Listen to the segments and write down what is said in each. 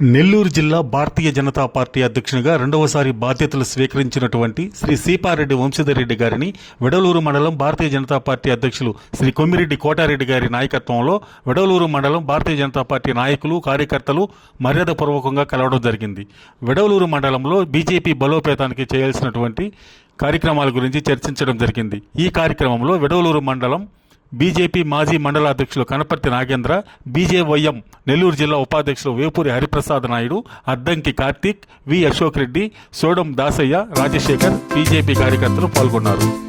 నెల్లూరు జిల్లా భారతీయ జనతా పార్టీ అధ్యక్షునిగా రెండవసారి బాధ్యతలు స్వీకరించినటువంటి శ్రీ సీపారెడ్డి వంశీధరెడ్డి గారిని వెడలూరు మండలం భారతీయ జనతా పార్టీ అధ్యక్షులు శ్రీ కొమ్మిరెడ్డి కోటారెడ్డి గారి నాయకత్వంలో వెడలూరు మండలం భారతీయ జనతా పార్టీ నాయకులు కార్యకర్తలు మర్యాదపూర్వకంగా కలవడం జరిగింది. వెడలూరు మండలంలో బీజేపీ బలోపేతానికి చేయాల్సినటువంటి కార్యక్రమాల గురించి చర్చించడం జరిగింది. ఈ కార్యక్రమంలో విడవలూరు మండలం బీజేపీ మాజీ మండల అధ్యక్షులు కనపర్తి నాగేంద్ర బీజేవైఎం నెల్లూరు జిల్లా ఉపాధ్యక్షులు వేపూరి హరిప్రసాద్ నాయుడు అద్దంకి కార్తీక్ వి అశోక్ రెడ్డి సోడం దాసయ్య రాజశేఖర్ బీజేపీ కార్యకర్తలు పాల్గొన్నారు.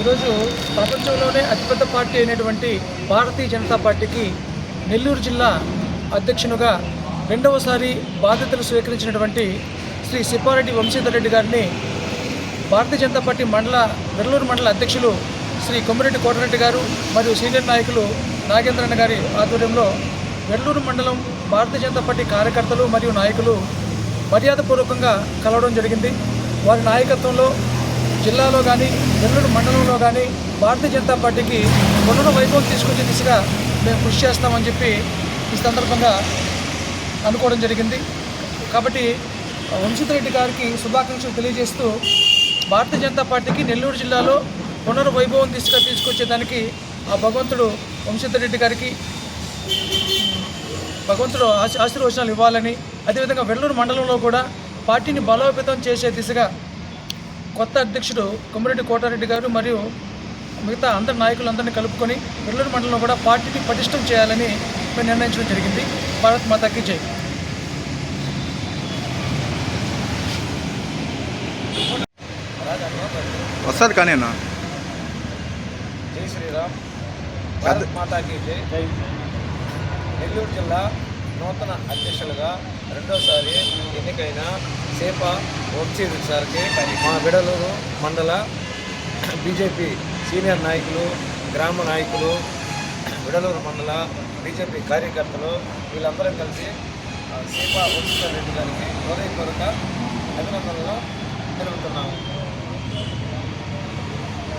ఈరోజు ప్రపంచంలోనే అతిపెద్ద పార్టీ అయినటువంటి భారతీయ జనతా పార్టీకి నెల్లూరు జిల్లా అధ్యక్షునిగా రెండవసారి బాధ్యతలు స్వీకరించినటువంటి శ్రీ సిప్పారెడ్డి వంశీధర్ రెడ్డి గారిని భారతీయ జనతా పార్టీ మండల నెల్లూరు మండల అధ్యక్షులు శ్రీ కొమ్మిరెడ్డి కోటరెడ్డి గారు మరియు సీనియర్ నాయకులు నాగేంద్రన్న గారి ఆధ్వర్యంలో నెల్లూరు మండలం భారతీయ జనతా పార్టీ కార్యకర్తలు మరియు నాయకులు మర్యాదపూర్వకంగా కలవడం జరిగింది. వారి నాయకత్వంలో జిల్లాలో కానీ నెల్లూరు మండలంలో కానీ భారతీయ జనతా పార్టీకి పునర వైభవం తీసుకొచ్చే దిశగా మేము కృషి చేస్తామని చెప్పి ఈ సందర్భంగా అనుకోవడం జరిగింది. కాబట్టి వంశీధరెడ్డి గారికి శుభాకాంక్షలు తెలియజేస్తూ భారతీయ జనతా పార్టీకి నెల్లూరు జిల్లాలో పునర్వైభవం దిశగా తీసుకొచ్చేదానికి ఆ భగవంతుడు వంశీధరెడ్డి గారికి భగవంతుడు ఆశీర్వచనాలు ఇవ్వాలని అదేవిధంగా వెల్లూరు మండలంలో కూడా పార్టీని బలోపేతం చేసే దిశగా కొత్త అధ్యక్షుడు కొమ్మిరెడ్డి కోటారెడ్డి గారు మరియు మిగతా అందరి నాయకులందరినీ కలుపుకొని వెల్లూరు మండలంలో కూడా పార్టీని పటిష్టం చేయాలని మేము నిర్ణయించడం జరిగింది. భారత్ మాతాకి జై. వస్తుంది కానీ అన్న. జై శ్రీరామ్. భారత్ మాతాకి జై. నెల్లూరు జిల్లా నూతన అధ్యక్షులుగా రెండోసారి ఎన్నికైన సేప వంశీ సార్కి మా విడలూరు మండల బీజేపీ సీనియర్ నాయకులు గ్రామ నాయకులు విడలూరు మండల బీజేపీ కార్యకర్తలు వీళ్ళందరం కలిసి సేప వంశీధర్ రెడ్డి గారికి హృదయపూర్వక అభినందనలు తెలుపుతున్నాము.